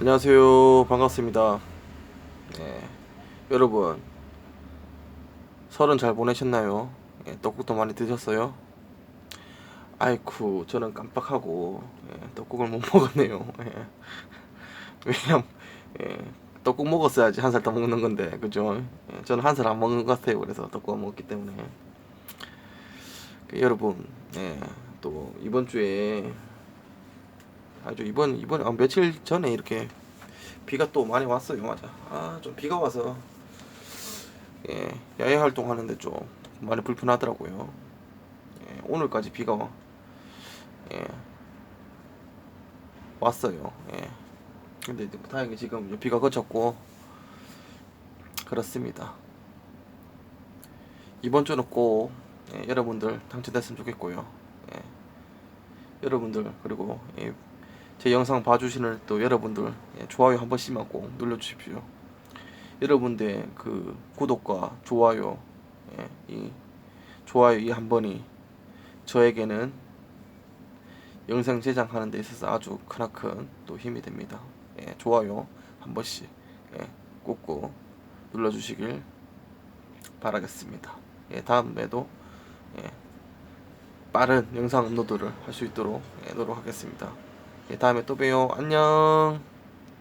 안녕하세요. 반갑습니다. 네, 여러분, 설은 잘 보내셨나요? 예, 떡국도 많이 드셨어요? 아이쿠, 저는 깜빡하고 예, 떡국을 못 먹었네요. 예. 왜냐면 예, 떡국 먹었어야지 한 살 더 먹는 건데, 그죠? 예, 저는 한 살 안 먹는 것 같아요. 그래서 떡국 안 먹었기 때문에. 그, 여러분, 예, 또 이번 주에 아주 이번 이번 아, 며칠 전에 이렇게 비가 또 많이 왔어요 맞아. 아 좀 비가 와서 예 야외 활동하는데 좀 많이 불편하더라고요. 예, 오늘까지 비가 와- 예 왔어요. 예. 근데 다행히 지금 비가 그쳤고 그렇습니다. 이번 주는 꼭 예, 여러분들 당첨됐으면 좋겠고요. 예. 여러분들 그리고 예, 제 영상 봐주시는 또 여러분들 예, 좋아요 한 번씩만 꼭 눌러주십시오. 여러분들 그 구독과 좋아요, 예, 이 좋아요 이 한 번이 저에게는 영상 제작하는 데 있어서 아주 크나큰 또 힘이 됩니다. 예, 좋아요 한 번씩 예, 꾹꾹 눌러주시길 바라겠습니다. 예, 다음에도 예, 빠른 영상 업로드를 할 수 있도록 예, 노력하겠습니다. 예, 다음에 또 봬요. 안녕.